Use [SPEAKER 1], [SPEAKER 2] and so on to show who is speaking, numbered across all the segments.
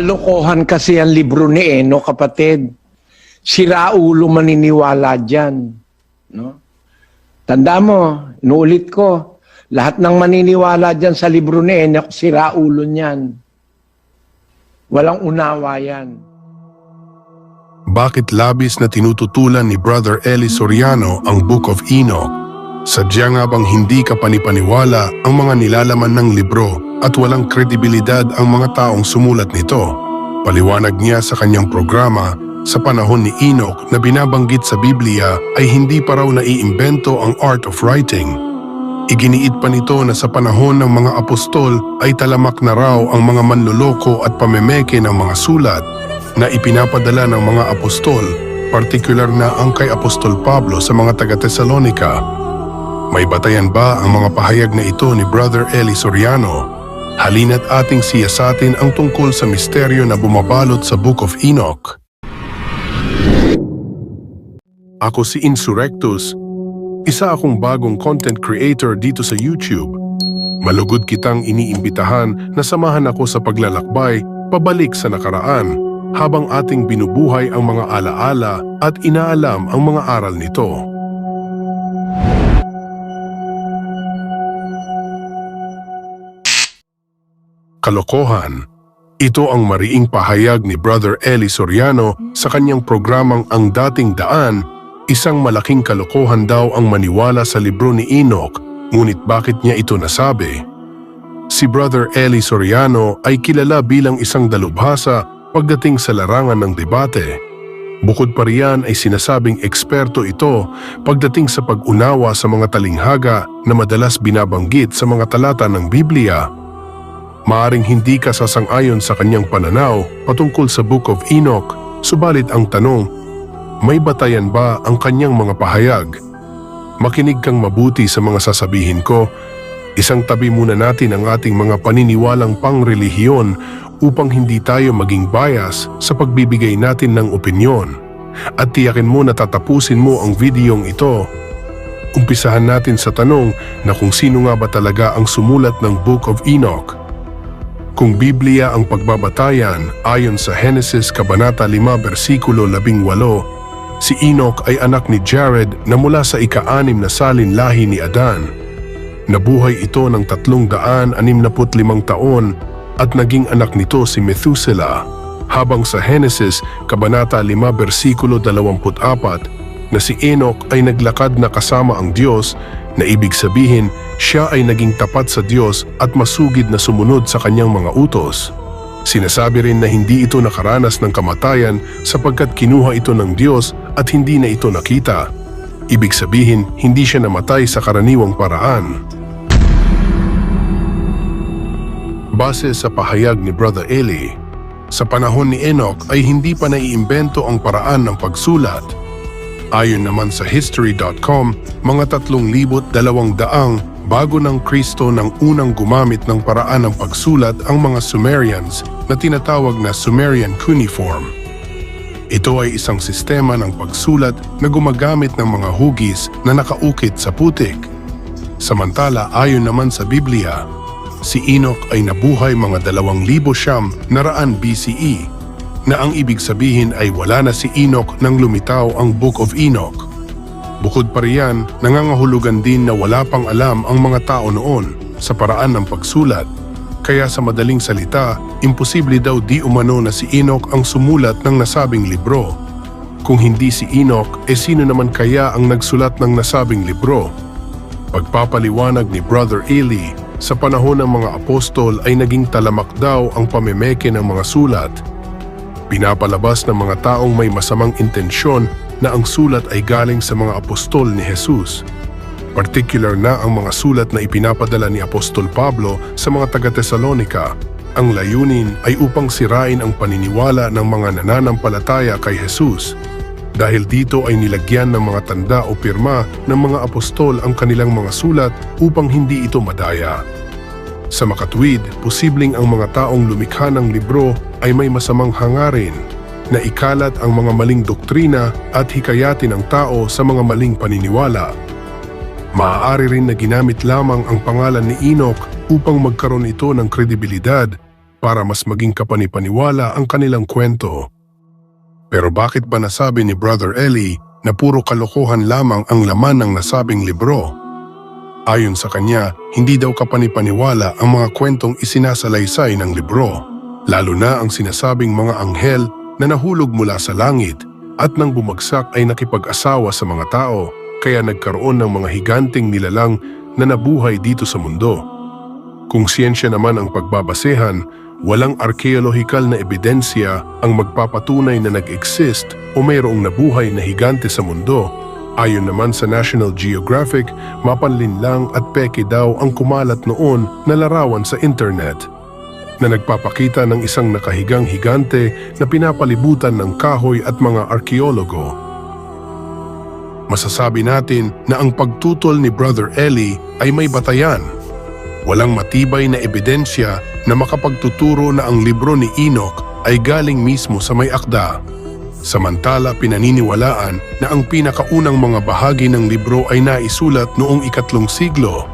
[SPEAKER 1] Kalokohan kasi ang libro ni Eno, kapatid. Sira ulo maniniwala dyan. No? Tanda mo, inuulit ko, lahat ng maniniwala dyan sa libro ni Eno, sira ulo niyan. Walang unawa yan.
[SPEAKER 2] Bakit labis na tinututulan ni Brother Eli Soriano ang Book of Enoch? Sadya nga bang hindi ka panipaniwala ang mga nilalaman ng libro at walang kredibilidad ang mga taong sumulat nito? Paliwanag niya sa kanyang programa, sa panahon ni Enoch na binabanggit sa Biblia ay hindi pa raw naiimbento ang art of writing. Iginiit pa nito na sa panahon ng mga apostol ay talamak na raw ang mga manluloko at pamemeke ng mga sulat na ipinapadala ng mga apostol, partikular na ang kay Apostol Pablo sa mga taga-Tesalonika. May batayan ba ang mga pahayag na ito ni Brother Eli Soriano? Halina't ating siyasatin ang tungkol sa misteryo na bumabalot sa Book of Enoch. Ako si Insurrectus, isa akong bagong content creator dito sa YouTube. Malugod kitang iniimbitahan na samahan ako sa paglalakbay pabalik sa nakaraan habang ating binubuhay ang mga alaala at inaalam ang mga aral nito. Kalokohan Ito ang mariing pahayag ni Brother Eli Soriano sa kanyang programang Ang Dating Daan Isang malaking kalokohan daw ang maniwala sa libro ni Enoch, ngunit bakit niya ito nasabi? Si Brother Eli Soriano ay kilala bilang isang dalubhasa pagdating sa larangan ng debate. Bukod pa riyan ay sinasabing eksperto ito pagdating sa pag-unawa sa mga talinghaga na madalas binabanggit sa mga talata ng Biblia. Maaring hindi ka sasang-ayon sa kanyang pananaw patungkol sa Book of Enoch, subalit ang tanong, may batayan ba ang kanyang mga pahayag? Makinig kang mabuti sa mga sasabihin ko. Isang tabi muna natin ang ating mga paniniwalang pangrelihiyon upang hindi tayo maging bias sa pagbibigay natin ng opinyon. At tiyakin mo na tatapusin mo ang videong ito. Umpisahan natin sa tanong na kung sino nga ba talaga ang sumulat ng Book of Enoch. Kung Biblia ang pagbabatayan ayon sa Genesis Kabanata 5 versikulo 18, Si Enoch ay anak ni Jared na mula sa ika-anim na salin lahi ni Adan. Nabuhay ito ng tatlong daan animnaput limang taon at naging anak nito si Methuselah. Habang sa Genesis, Kabanata 5 versikulo 24, na si Enoch ay naglakad na kasama ang Diyos na ibig sabihin siya ay naging tapat sa Diyos at masugid na sumunod sa kanyang mga utos. Sinasabi rin na hindi ito nakaranas ng kamatayan sapagkat kinuha ito ng Diyos at hindi na ito nakita. Ibig sabihin, hindi siya namatay sa karaniwang paraan. Base sa pahayag ni Brother Eli, sa panahon ni Enoch ay hindi pa naiimbento ang paraan ng pagsulat. Ayon naman sa History.com, mga tatlong libot dalawang daang bago ng Kristo nang unang gumamit ng paraan ng pagsulat ang mga Sumerians na tinatawag na Sumerian cuneiform. Ito ay isang sistema ng pagsulat na gumagamit ng mga hugis na nakaukit sa putik. Samantala ayon naman sa Biblia, si Enoch ay nabuhay mga dalawang libo siyam na raan BCE na ang ibig sabihin ay wala na si Enoch nang lumitaw ang Book of Enoch. Bukod pa riyan, nangangahulugan din na wala pang alam ang mga tao noon sa paraan ng pagsulat. Kaya sa madaling salita, imposible daw di umano na si Enoch ang sumulat ng nasabing libro. Kung hindi si Enoch, e sino naman kaya ang nagsulat ng nasabing libro? Pagpapaliwanag ni Brother Eli, sa panahon ng mga apostol ay naging talamak daw ang pamemeke ng mga sulat. Pinapalabas ng mga taong may masamang intensyon na ang sulat ay galing sa mga apostol ni Jesus. Particular na ang mga sulat na ipinapadala ni Apostol Pablo sa mga taga-Tesalonika. Ang layunin ay upang sirain ang paniniwala ng mga nananampalataya kay Jesus. Dahil dito ay nilagyan ng mga tanda o pirma ng mga apostol ang kanilang mga sulat upang hindi ito madaya. Sa makatwid, posibleng ang mga taong lumikha ng libro ay may masamang hangarin na ikalat ang mga maling doktrina at hikayatin ang tao sa mga maling paniniwala. Maaari rin na ginamit lamang ang pangalan ni Enoch upang magkaroon ito ng kredibilidad para mas maging kapanipaniwala ang kanilang kwento. Pero bakit ba nasabi ni Brother Eli na puro kalokohan lamang ang laman ng nasabing libro? Ayon sa kanya, hindi daw kapanipaniwala ang mga kwentong isinasalaysay ng libro, lalo na ang sinasabing mga anghel na nahulog mula sa langit at nang bumagsak ay nakipag-asawa sa mga tao kaya nagkaroon ng mga higanting nilalang na nabuhay dito sa mundo. Kung siyensya naman ang pagbabasehan, walang arkeolohikal na ebidensya ang magpapatunay na nag-exist o mayroong nabuhay na higante sa mundo. Ayon naman sa National Geographic, mapanlinlang at peke daw ang kumalat noon na larawan sa internet na nagpapakita ng isang nakahigang higante na pinapalibutan ng kahoy at mga arkeologo. Masasabi natin na ang pagtutol ni Brother Eli ay may batayan. Walang matibay na ebidensya na makapagtuturo na ang libro ni Enoch ay galing mismo sa may akda. Samantala pinaniniwalaan na ang pinakaunang mga bahagi ng libro ay naisulat noong ikatlong siglo,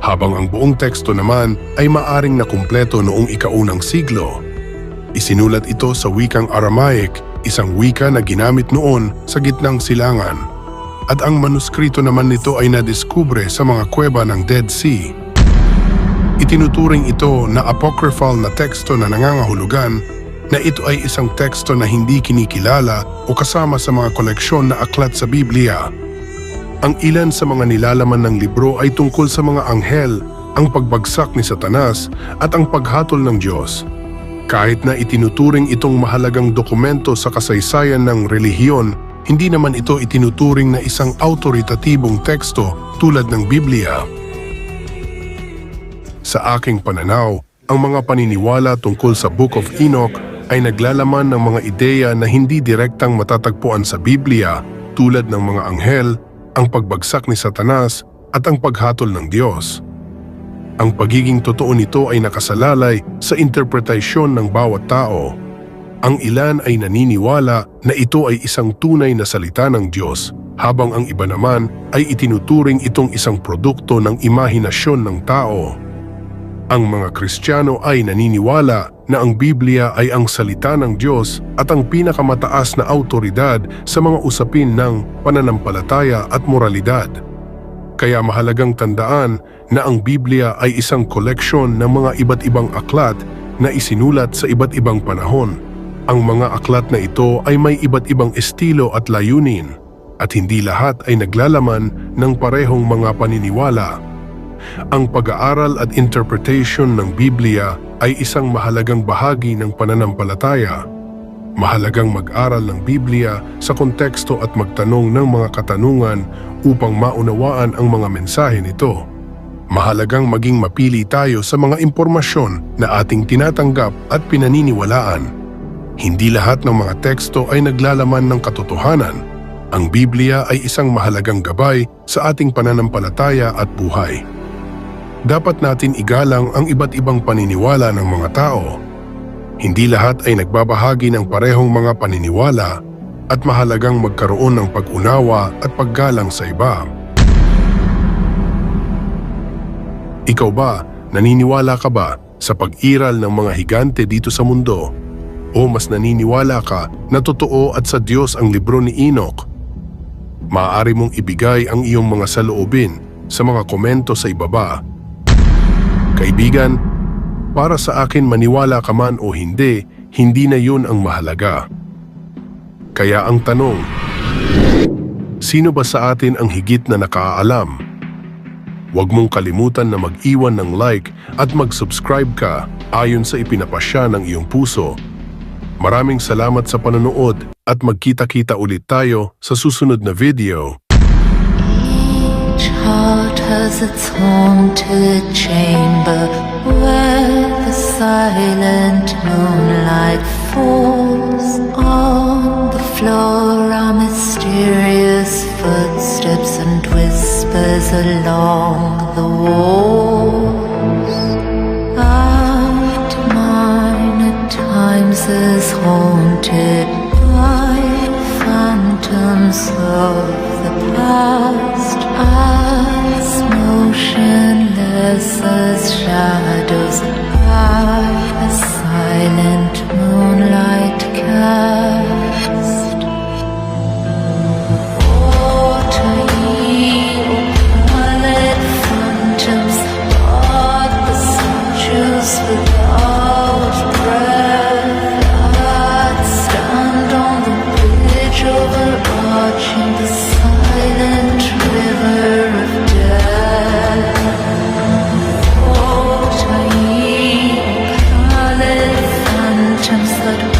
[SPEAKER 2] habang ang buong teksto naman ay maaring nakumpleto noong ikaunang siglo. Isinulat ito sa wikang Aramaic, isang wika na ginamit noon sa gitnang silangan. At ang manuskrito naman nito ay nadiskubre sa mga kuweba ng Dead Sea. Itinuturing ito na apocryphal na teksto na nangangahulugan na ito ay isang teksto na hindi kinikilala o kasama sa mga koleksyon na aklat sa Biblia. Ang ilan sa mga nilalaman ng libro ay tungkol sa mga anghel, ang pagbagsak ni Satanas at ang paghatol ng Diyos. Kahit na itinuturing itong mahalagang dokumento sa kasaysayan ng relihiyon, hindi naman ito itinuturing na isang autoritatibong teksto tulad ng Biblia. Sa aking pananaw, ang mga paniniwala tungkol sa Book of Enoch ay naglalaman ng mga ideya na hindi direktang matatagpuan sa Biblia tulad ng mga anghel, ang pagbagsak ni Satanas at ang paghatol ng Diyos. Ang pagiging totoo nito ay nakasalalay sa interpretasyon ng bawat tao. Ang ilan ay naniniwala na ito ay isang tunay na salita ng Diyos, habang ang iba naman ay itinuturing itong isang produkto ng imahinasyon ng tao. Ang mga Kristiyano ay naniniwala na ang Biblia ay ang salita ng Diyos at ang pinakamataas na autoridad sa mga usapin ng pananampalataya at moralidad. Kaya mahalagang tandaan na ang Biblia ay isang koleksyon ng mga iba't ibang aklat na isinulat sa iba't ibang panahon. Ang mga aklat na ito ay may iba't ibang estilo at layunin at hindi lahat ay naglalaman ng parehong mga paniniwala. Ang pag-aaral at interpretation ng Biblia ay isang mahalagang bahagi ng pananampalataya. Mahalagang mag-aral ng Biblia sa konteksto at magtanong ng mga katanungan upang maunawaan ang mga mensahe nito. Mahalagang maging mapili tayo sa mga impormasyon na ating tinatanggap at pinaniniwalaan. Hindi lahat ng mga teksto ay naglalaman ng katotohanan. Ang Biblia ay isang mahalagang gabay sa ating pananampalataya at buhay. Dapat natin igalang ang iba't ibang paniniwala ng mga tao. Hindi lahat ay nagbabahagi ng parehong mga paniniwala at mahalagang magkaroon ng pag-unawa at paggalang sa iba. Ikaw ba, naniniwala ka ba sa pag-iral ng mga higante dito sa mundo? O mas naniniwala ka na totoo at sa Diyos ang libro ni Enoch? Maaari mong ibigay ang iyong mga saloobin sa mga komento sa ibaba. Kaibigan, para sa akin maniwala ka man o hindi, hindi na yun ang mahalaga. Kaya ang tanong, sino ba sa atin ang higit na nakaalam? Huwag mong kalimutan na mag-iwan ng like at mag-subscribe ka ayon sa ipinapasya ng iyong puso. Maraming salamat sa panonood at magkita-kita ulit tayo sa susunod na video.
[SPEAKER 3] Has its haunted chamber where the silent moonlight falls. On the floor are mysterious footsteps and whispers along the walls. Out mine at times is haunted by phantoms of the past motionless as shadows by silent moonlight cast. good